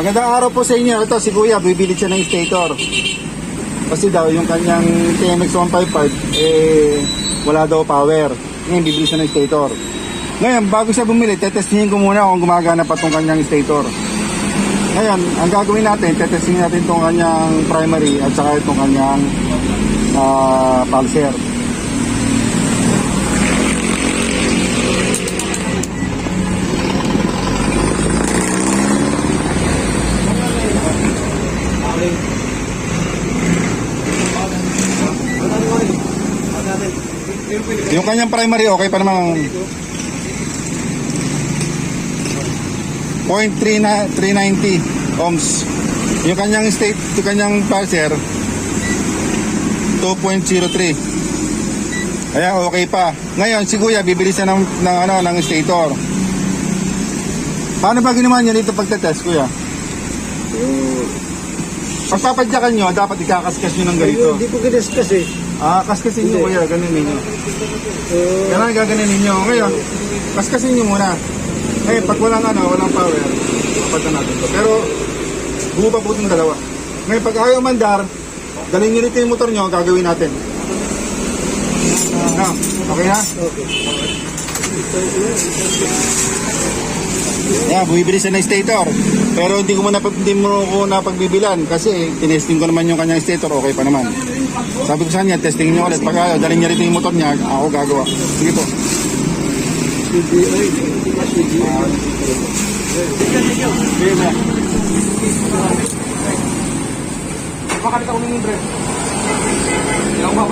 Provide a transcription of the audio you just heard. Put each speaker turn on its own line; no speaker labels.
Magandang araw po sa inyo. Ito si Kuya, bibili siya ng stator. Kasi daw yung kanyang TMX 155 eh wala daw power. Ngayon bibili siya ng stator. Ngayon, bago siya bumili, tetestingin ko muna kung gumagana pa tong kanyang stator. Ngayon, ang gagawin natin, tetestingin natin tong kanyang primary at saka itong kanyang ah, pulser. Yung kanyang primary, okay pa naman. Point 3 na 390 ohms. Yung kanyang state, yung kanyang pulser 2.03. Kaya okay pa. Ngayon, si Kuya, bibili siya ng, ng, ano, ng stator. Paano ba ginawa niyo dito pagtetest, Kuya? Pagpapadyakan nyo, dapat ikakaskas nyo ng ganito.
Hindi ko kiniskas eh.
Ah, kaskasin nyo, Kuya. Ganun ninyo.
Uh,
Ganun gaganin ninyo. Ngayon, kaskasin nyo muna. Ngayon, pag walang ano, walang power, papadyan natin to. Pero, buo pa po itong dalawa. Ngayon, pag ayaw mandar, dalhin nyo rito yung motor nyo, gagawin natin. Ah, okay ha?
okay.
Yeah, bumibili siya ng stator. Pero hindi ko muna hindi mo ko napagbibilan kasi tinesting ko naman yung kanyang stator, okay pa naman. Sabi ko sa kanya, testing niyo ulit. Pag ayaw, dalhin niya rito yung motor niya, ako gagawa. Sige po.
CGI. CGI.
Sige na. Pakalit ako ng libre. Ilang pa